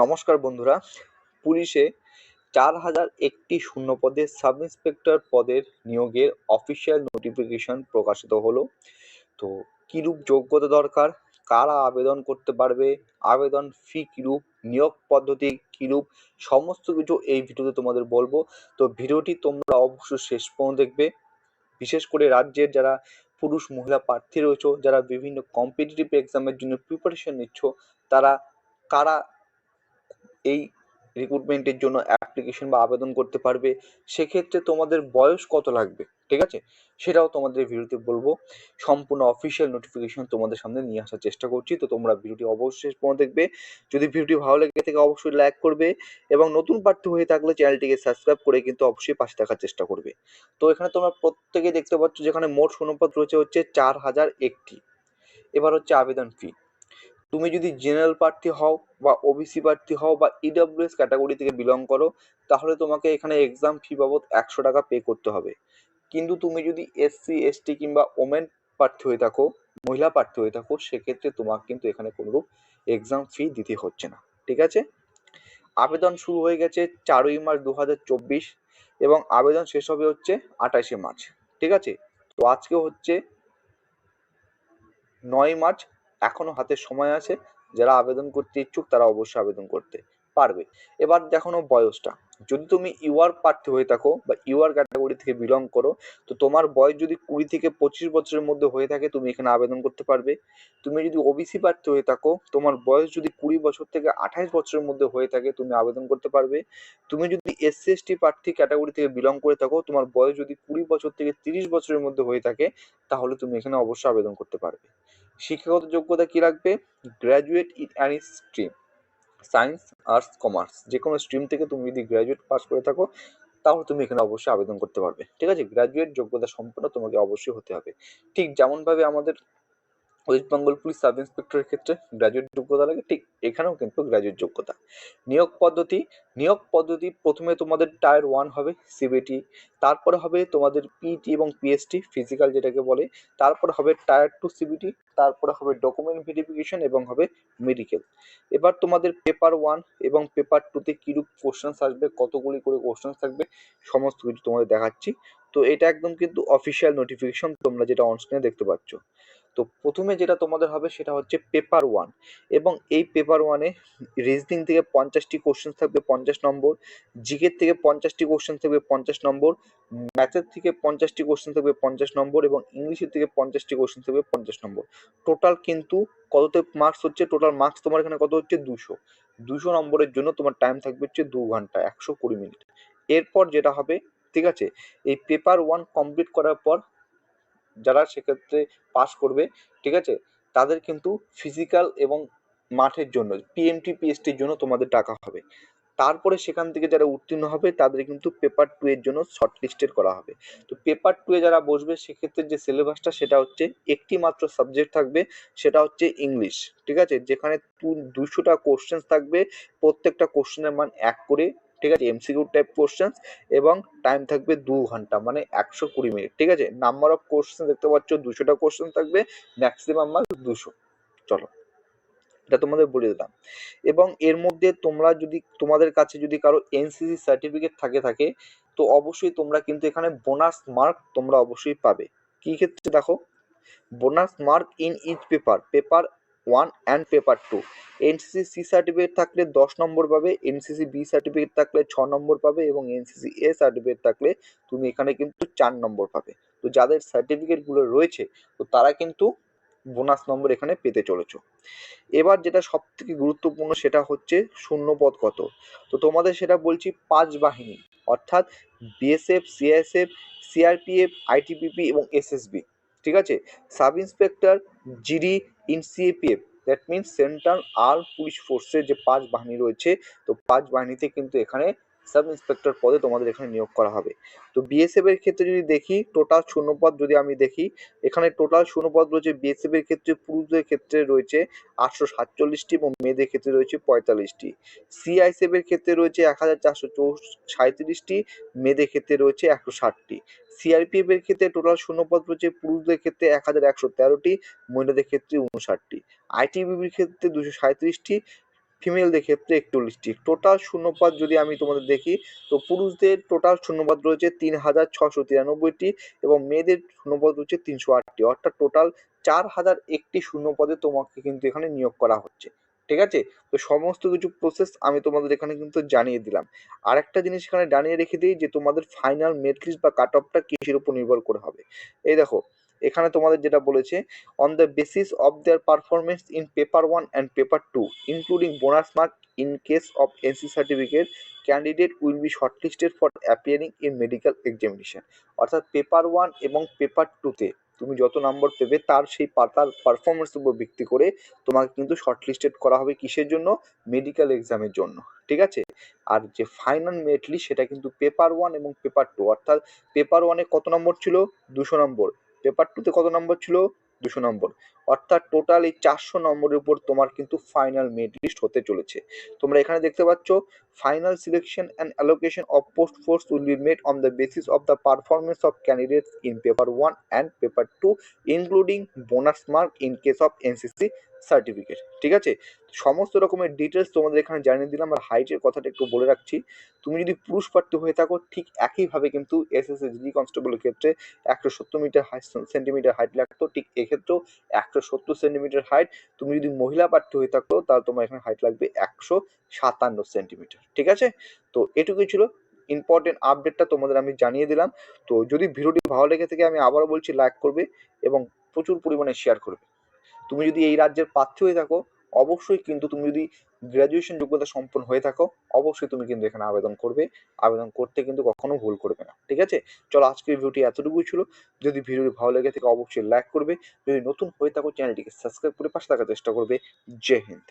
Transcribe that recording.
নমস্কার বন্ধুরা। পুলিশে চার হাজার একটি শূন্য পদে সাব ইন্সপেক্টর পদের নিয়োগের অফিসিয়াল নোটিফিকেশন প্রকাশিত হলো। তো কীরূপ যোগ্যতা দরকার? কারা আবেদন করতে পারবে? আবেদন ফি কীরূপ? নিয়োগ পদ্ধতি কীরূপ? সমস্ত কিছু এই ভিডিওতে তোমাদের বলব। তো ভিডিওটি তোমরা অবশ্যই শেষ পর্যন্ত দেখবে। বিশেষ করে রাজ্যের যারা পুরুষ, মহিলা প্রার্থী রয়েছে, যারা বিভিন্ন কম্পিটিটিভ এক্সামের জন্য প্রিপারেশন নিচ্ছ, তারা কারা এই রিক্রুটমেন্টের জন্য অ্যাপ্লিকেশন বা আবেদন করতে পারবে, সেক্ষেত্রে তোমাদের বয়স কত লাগবে? ঠিক আছে? সেটাও তোমাদের ভিডিওতে বলব। সম্পূর্ণ অফিসিয়াল নোটিফিকেশন তোমাদের সামনে নিয়ে আসার চেষ্টা করছি। তো তোমরা ভিডিওটি অবশ্যই পর্যন্ত দেখবে। যদি ভিডিওটি ভালো লেগে থাকে অবশ্যই লাইক করবে এবং নতুন প্রার্থী হয়ে থাকলে চ্যানেলটিকে সাবস্ক্রাইব করে কিন্তু অবশ্যই পাশে থাকার চেষ্টা করবে। তো এখানে তোমরা প্রত্যেকে দেখতে পাচ্ছ যেখানে মোট শূন্যপদ রয়েছে হচ্ছে চার হাজার একটি। এবার হচ্ছে আবেদন ফি তুমি যদি জেনারেল প্রার্থী হও বা ওবিসি প্রার্থী হও বা ইডাব্লিউএস ক্যাটাগরি থেকে বিলং করো, তাহলে তোমাকে এখানে এক্সাম ফি বাবদ একশো টাকা পে করতে হবে। কিন্তু তুমি যদি এসসি এসটি কিংবা ওমেন প্রার্থী হয়ে থাকো, মহিলা প্রার্থী হয়ে থাকো, সেক্ষেত্রে তোমাকে কিন্তু এখানে কোনোরূপ এক্সাম ফি দিতে হচ্ছে না। ঠিক আছে? আবেদন শুরু হয়ে গেছে চারই মার্চ দু হাজার চব্বিশ এবং আবেদন শেষ হবে হচ্ছে আঠাশে মার্চ। ঠিক আছে? তো আজকে হচ্ছে নয় মার্চ এখনও হাতে সময় আছে, যারা আবেদন করতে ইচ্ছুক তারা অবশ্যই আবেদন করতে পারবে। এবার দেখানো বয়সটা। যদি তুমি ইউআর প্রার্থী হয়ে থাকো বা ইউআর ক্যাটাগরি থেকে বিলং করো, তো তোমার বয়স যদি কুড়ি থেকে পঁচিশ বছরের মধ্যে হয়ে থাকে, তুমি এখানে আবেদন করতে পারবে। তুমি যদি ওবিসি প্রার্থী হয়ে থাকো, তোমার বয়স যদি কুড়ি বছর থেকে আঠাশ বছরের মধ্যে হয়ে থাকে, তুমি আবেদন করতে পারবে। তুমি যদি এসসি এসটি প্রার্থী ক্যাটাগরি থেকে বিলং করে থাকো, তোমার বয়স যদি কুড়ি বছর থেকে তিরিশ বছরের মধ্যে হয়ে থাকে, তাহলে তুমি এখানে অবশ্যই আবেদন করতে পারবে। শিক্ষাগত যোগ্যতা কি রাখবে? Graduate in any stream science arts commerce যে কোনো স্ট্রিম থেকে তুমি যদি গ্র্যাজুয়েট পাস করে থাকো, তাহলে তুমি এখানে অবশ্যই আবেদন করতে পারবে। ঠিক আছে? গ্র্যাজুয়েট যোগ্যতা সম্পন্ন তোমাকে অবশ্যই হতে হবে। ঠিক যেমনভাবে আমাদের ওয়েস্ট বেঙ্গল পুলিশ সাব ইন্সপেক্টরের ক্ষেত্রে গ্রাজুয়েট যোগ্যতা লাগে, ঠিক এখানেও কিন্তু গ্রাজুয়েট যোগ্যতা। নিয়োগ পদ্ধতি নিয়োগ পদ্ধতি প্রথমে তোমাদের টায়ার ওয়ান হবে সিবিটি তারপরে হবে তোমাদের পিটি এবং পিএসটি ফিজিক্যাল যেটাকে বলে, তারপরে হবে টায়ার টু সিবিটি তারপরে হবে ডকুমেন্ট ভেরিফিকেশন এবং হবে মেডিকেল এবার তোমাদের পেপার ওয়ান এবং পেপার টুতে কীরূপ কোশ্চেন্স আসবে, কতগুলি করে কোশ্চেন্স থাকবে, সমস্ত কিছু তোমাদের দেখাচ্ছি। তো এটা একদম কিন্তু অফিসিয়াল নোটিফিকেশন তোমরা যেটা অনস্ক্রিনে দেখতে পাচ্ছ। তো প্রথমে যেটা তোমাদের হবে সেটা হচ্ছে পেপার ওয়ান এবং এই পেপার ওয়ানে রিজনিং থেকে পঞ্চাশটি কোশ্চেন থাকবে পঞ্চাশ নম্বর, জিকের থেকে পঞ্চাশটি কোশ্চেন থাকবে পঞ্চাশ নম্বর ম্যাথের থেকে পঞ্চাশটি কোশ্চেন থাকবে পঞ্চাশ নম্বর এবং ইংলিশের থেকে পঞ্চাশটি কোশ্চেন থাকবে পঞ্চাশ নম্বর। টোটাল কিন্তু কততে মার্কস হচ্ছে? টোটাল মার্কস তোমার এখানে কত হচ্ছে? দুশো। দুশো নম্বরের জন্য তোমার টাইম থাকবে হচ্ছে দু ঘণ্টা, একশো কুড়ি মিনিট। এরপর যেটা হবে, ঠিক আছে? এই পেপার ওয়ান কমপ্লিট করার পর যারা সেক্ষেত্রে পাস করবে, ঠিক আছে? তাদের কিন্তু ফিজিক্যাল এবং মাঠের জন্য পিএমটি পিএসটির জন্য তোমাদের টাকা হবে। তারপরে সেখান থেকে যারা উত্তীর্ণ হবে, তাদের কিন্তু পেপার টু এর জন্য শর্ট লিস্টেড করা হবে। তো পেপার টু এ যারা বসবে, সেক্ষেত্রে যে সিলেবাসটা সেটা হচ্ছে একটি মাত্র সাবজেক্ট থাকবে, সেটা হচ্ছে ইংলিশ ঠিক আছে? যেখানে দুশোটা কোশ্চেন থাকবে, প্রত্যেকটা কোশ্চেনের মান এক করে ঠিক আছে? এমসিকিউ টাইপ কোশ্চেন এবং টাইম থাকবে দু ঘণ্টা মানে একশো কুড়ি মিনিট, ঠিক আছে? নাম্বার অফ কোশ্চেন দেখতে পাচ্ছ, দুশোটা কোশ্চেন থাকবে ম্যাক্সিমাম মার্ক দুশো। চলো, এটা তোমাদের বলে দিলাম। এবং এর মধ্যে তোমরা যদি, তোমাদের কাছে যদি কারও এনসিসি সার্টিফিকেট থাকে থাকে, তো অবশ্যই তোমরা কিন্তু এখানে বোনাস মার্ক তোমরা অবশ্যই পাবে। কি ক্ষেত্রে দেখো? Bonus mark in each paper paper one and paper two NCC C certificate থাকলে দশ নম্বর পাবে এনসিসি বি সার্টিফিকেট থাকলে ছ নম্বর পাবে এবং এনসিসি এ সার্টিফিকেট থাকলে তুমি এখানে কিন্তু চার নম্বর পাবে। তো যাদের সার্টিফিকেটগুলো রয়েছে, তো তারা কিন্তু বোনাস নম্বর এখানে পেতে চলেছো। এবার যেটা সব থেকে গুরুত্বপূর্ণ সেটা হচ্ছে শূন্য পদ কত? তো তোমাদের সেটা বলছি পাঁচ বাহিনী, অর্থাৎ বিএসএফ সিআইএসএফ সিআরপিএফ আইটিবিপি এবং এসএসবি ঠিক আছে? Sub inspector GD in CAPF that means central arm police ফোর্সের যে পাঁচ বাহিনী রয়েছে, তো পাঁচ বাহিনীতে কিন্তু এখানে সাব ইন্সপেক্টর পদে তোমাদের এখানে নিয়োগ করা হবে। তো বিএসএফ এর ক্ষেত্রে যদি দেখি টোটাল শূন্যপদ যদি আমি দেখি, এখানে টোটাল শূন্যপদ রয়েছে বিএসএফ এর ক্ষেত্রে, পুরুষদের ক্ষেত্রে রয়েছে আটশো সাতচল্লিশটি এবং মেয়েদের ক্ষেত্রে রয়েছে পঁয়তাল্লিশটি। সিআইএসএফ এর ক্ষেত্রে রয়েছে এক হাজার চারশো সাঁত্রিশটি মেয়েদের ক্ষেত্রে রয়েছে একশো ষাটটি। সিআরপিএফ এর ক্ষেত্রে টোটাল শূন্যপদ রয়েছে পুরুষদের ক্ষেত্রে এক হাজার একশো তেরোটি, মহিলাদের ক্ষেত্রে উনষাটটি। আইটিবিবির ক্ষেত্রে দুশো সাঁত্রিশটি ফিমেলদের ক্ষেত্রে একচল্লিশটি টোটাল শূন্যপাত যদি আমি তোমাদের দেখি, তো পুরুষদের টোটাল শূন্যপাত রয়েছে তিন হাজার ছশো তিরানব্বইটি এবং মেয়েদের শূন্যপদ রয়েছে তিনশো আটটি। অর্থাৎ টোটাল চার হাজার একটি শূন্যপদে তোমাকে কিন্তু এখানে নিয়োগ করা হচ্ছে। ঠিক আছে? তো সমস্ত কিছু প্রসেস আমি তোমাদের এখানে কিন্তু জানিয়ে দিলাম। আর একটা জিনিস এখানে জানিয়ে রেখে দিই যে তোমাদের ফাইনাল মেরিট লিস্ট বা কাট অফটা কিসের উপর নির্ভর করে হবে? এই দেখো এখানে তোমাদের যেটা বলেছে on the basis of their performance in paper one and paper two including bonus mark in case of NC certificate candidate will be shortlisted for appearing in medical examination অর্থাৎ পেপার ওয়ান এবং paper টুতে তুমি যত নম্বর পেবে, তার সেই পাতার performance উপর ভিত্তি করে তোমাকে কিন্তু শর্টলিস্টেড করা হবে কিসের জন্য? মেডিকেল এক্সামের জন্য, ঠিক আছে? আর যে ফাইনাল মেটলি সেটা কিন্তু পেপার ওয়ান এবং পেপার টু অর্থাৎ পেপার ওয়ানে কত নম্বর ছিল? দুশো নম্বর পেপার টুতে কত নম্বর ছিল? দুশো নম্বর অর্থাৎ টোটাল এই চারশো নম্বরের উপর তোমার কিন্তু ফাইনাল মেরিট লিস্ট হতে চলেছে। তোমরা এখানে দেখতে পাচ্ছ final selection and allocation of post force will be made on the basis of the performance of candidates in paper one and paper two including bonus mark in case of NCC certificate ঠিক আছে? সমস্ত রকমের details তোমাদের এখানে জানিয়ে দিলাম আর হাইটের কথাটা একটু বলে রাখছি। তুমি যদি পুরুষ প্রার্থী হয়ে থাকো, ঠিক একইভাবে কিন্তু এস এস এস কনস্টেবলের ক্ষেত্রে একশো সত্তর মিটার সেন্টিমিটার হাইট লাগতো। ঠিক এক্ষেত্রেও একশো সত্তর সেন্টিমিটার হাইট তুমি যদি মহিলা প্রার্থী হয়ে থাকো, তাহলে তোমার এখানে হাইট লাগবে একশো সাতান্ন সেন্টিমিটার ঠিক আছে? তো এটুকুই ছিল ইম্পর্টেন্ট আপডেটটা তোমাদের আমি জানিয়ে দিলাম। তো যদি ভিডিওটি ভালো লেগে থাকে, আমি আবারও বলছি লাইক করবে এবং প্রচুর পরিমাণে শেয়ার করবে। তুমি যদি এই রাজ্যের প্রার্থী হয়ে থাকো, অবশ্যই কিন্তু তুমি যদি গ্র্যাজুয়েশন যোগ্যতা সম্পন্ন হয়ে থাকো, অবশ্যই তুমি কিন্তু এখানে আবেদন করবে। আবেদন করতে কিন্তু কখনো ভুল করবে না। ঠিক আছে? চলো আজকের ভিডিওটি এতটুকুই ছিল। যদি ভিডিওটি ভালো লেগে থাকে, অবশ্যই লাইক করবে। যদি নতুন হয়ে থাকো চ্যানেলটিকে সাবস্ক্রাইব করে পাশে থাকার চেষ্টা করবে। জয় হিন্দ।